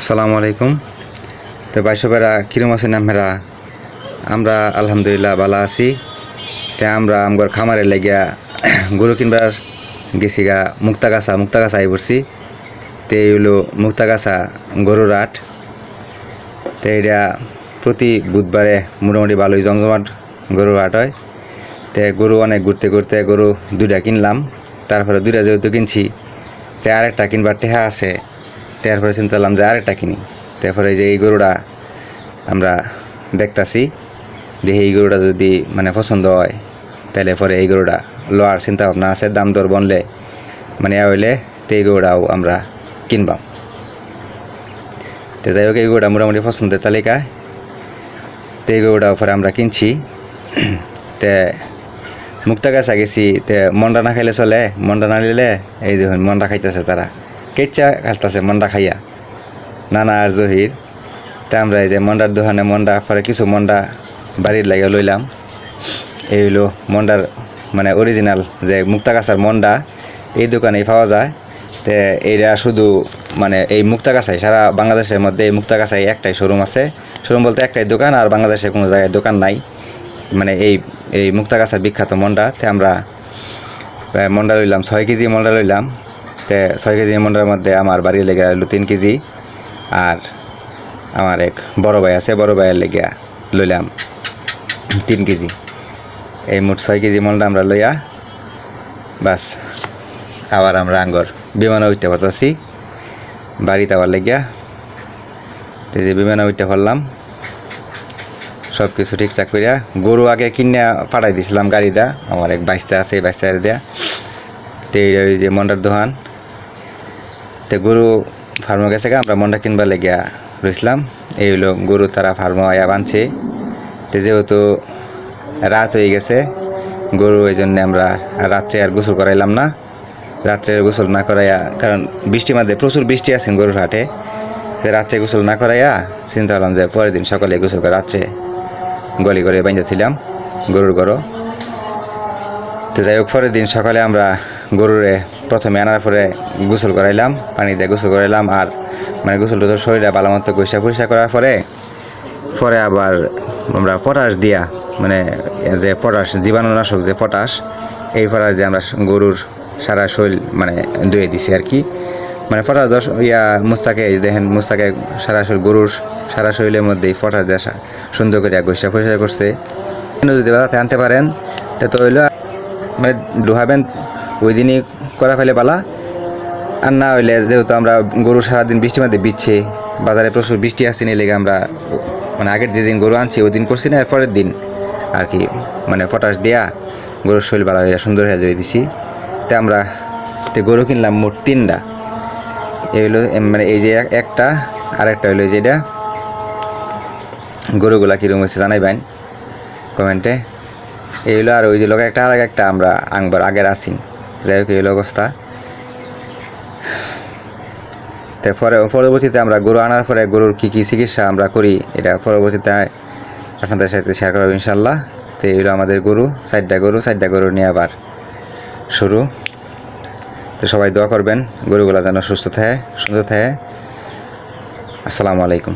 আসসালামু আলাইকুম। তো বাইশবেরা কিরম আছেন আপনারা? আমরা আলহামদুলিল্লাহ ভালো আছি। তে আমরা আমগর খামারে লেগিয়া গরু কিনবার গেছি গা মুক্তাগাছা মুক্তাগাছা আই পড়ছি। তে এই হলো মুক্তাগাছা গরুর হাট। তো এটা প্রতি বুধবারে মোটামুটি ভালোই জমজমাট গরুর হাট হয়। তে গরু অনেক ঘুরতে ঘুরতে গরু দুইটা কিনলাম। তারপরে দুইটা যেহেতু কিনছি, তে আরেকটা কিনবার টেহা আছে। তারপরে চিন্তা করলাম যে আরেকটা কিনি। তারপরে যে এই গরুটা আমরা দেখতাছি, দেখি এই গরুটা যদি মানে পছন্দ হয়, তাহলে পরে এই গরুটা লোয়ার চিন্তা ভাবনা আছে, দাম দর বনলে মানে হইলে তো এই গরুটাও আমরা কিনবাম। তো যাই হোক, এই গরুটা মোটামুটি পছন্দের তালিকায় তো এই গরুটা পরে আমরা কিনছি। তে মুক্তা গাছা গেছি, তে মন্ডা না খাইলে চলে, মন্ডা না নিলে, এই দেখুন মন্ডা খাইতেছে তারা। কেচ্চা খাইতেছে মন্ডা খাইয়া। নানা আর জহির। তা আমরা এই যে মন্ডার দোকানে মন্ডা, পরে কিছু মন্ডা বাড়ির লাগে লইলাম। এই হইল মন্ডার মানে অরিজিনাল যে মুক্তা গাছার মন্ডা, এই দোকানেই পাওয়া যায়। তে এইটা শুধু মানে এই মুক্তা গাছাই সারা বাংলাদেশের মধ্যে এই মুক্তা গাছাই একটাই শোরুম আছে। শোরুম বলতে একটাই দোকান, আর বাংলাদেশে কোনো জায়গায় দোকান নাই। মানে এই এই মুক্তাগাছার বিখ্যাত মন্ডা। তে আমরা মন্ডা লইলাম, ছয় কেজি মন্ডা লইলাম। তে ছয় কেজি মন্ডার মধ্যে আমার বাড়ির লেগে হলো তিন কেজি আর আমার এক বড় ভাই আছে, বড় ভাইয়ের লেগে লইলাম তিন কেজি। এই মোট ছয় কেজি মন্ডা আমরা লইয়া বাস আবার আমরা আঙ্গর বিমানে উঠতে পারতাছি। বাড়িতে আবার লেগিয়া যে বিমানে উঠতে পারলাম। সব কিছু ঠিকঠাক করিয়া গরু আগে কিনে পাঠাই দিছিলাম গাড়িটা। আমার এক বাইশটা আছে, এই বাইশটা দেয়া। তো ওই যে মন্ডার দোকান তো গরু ফার্মে গেছে আমরা মন্ডা কিনবার লেগিয়া রইছিলাম। এই হলো গরু তারা ফার্মে আয়া বানছে। তো যেহেতু রাত হয়ে গেছে, গরু এই জন্য আমরা রাত্রে আর গোসল করাইলাম না। রাত্রে গোসল না করাইয়া, কারণ বৃষ্টির মধ্যে প্রচুর বৃষ্টি আছে গরুর হাটে। রাত্রে গোসল না করাইয়া চিন্তা করলাম যে পরের দিন সকালে গোসল করে রাত্রে গলি করে বাইন্দাছিলাম গরুর গরু। তো যাই হোক, পরের দিন সকালে আমরা গরুরে প্রথমে আনার পরে গোসল করাইলাম, পানি দিয়ে গোসল করাইলাম আর মানে গোসল টোসল শরীরে ভালো মতো পরিষ্কার পরিষ্কার করার পরে পরে আবার আমরা পটাশ দিয়া মানে যে পটাশ, জীবাণুনাশক যে পটাশ, এই পটাশ দিয়ে আমরা গরুর সারা শরীর মানে ধুয়ে দিছি আর কি। মানে পটাশ দশ, ইয়া মুস্তাকে দেখেন মুস্তাকে সারা শরীর, গরুর সারা শরীরের মধ্যেই পটাশ দিয়ে সুন্দর করে পরিষ্কার পরিষ্কার করছে যদি বেড়াতে আনতে পারেন তা তো হইল মানে ডুহাবেন ওই দিনই করা ফেলে পালা। আর না হইলে যেহেতু আমরা গরু সারাদিন বৃষ্টির মধ্যে বিচ্ছে, বাজারে প্রচুর বৃষ্টি আসছে নিয়ে লেগে আমরা মানে আগের যেদিন গরু আনছি, ওই দিন করছি না এর পরের দিন আর কি মানে পটাশ দেয়া গরুর শরীর ভালো হয়ে সুন্দর হয়ে জয়ে দিছি। তে আমরা তে গরু কিনলাম মোট তিনটা। এই হলো মানে এই যে একটা আর একটা হইল এই যে এটা। গরুগুলা কীরকম হয়েছে জানাইবেন কমেন্টে। এই হলো আর ওই যে লোক একটা আর একটা আমরা আংবার আগের আসিন। যাই হোক এই অবস্থা। তারপরে পরবর্তীতে আমরা গরু আনার পরে গরুর কী কী চিকিৎসা আমরা করি, এটা পরবর্তীতে আপনাদের সাথে শেয়ার করব ইনশাল্লাহ তো এই হলো আমাদের গরু, চারটা গরু চারটা গরু নিয়ে আবার শুরু। তো সবাই দোয়া করবেন, গরুগুলা যেন সুস্থ থাকে, সুন্দর থাকে। আসসালামু আলাইকুম।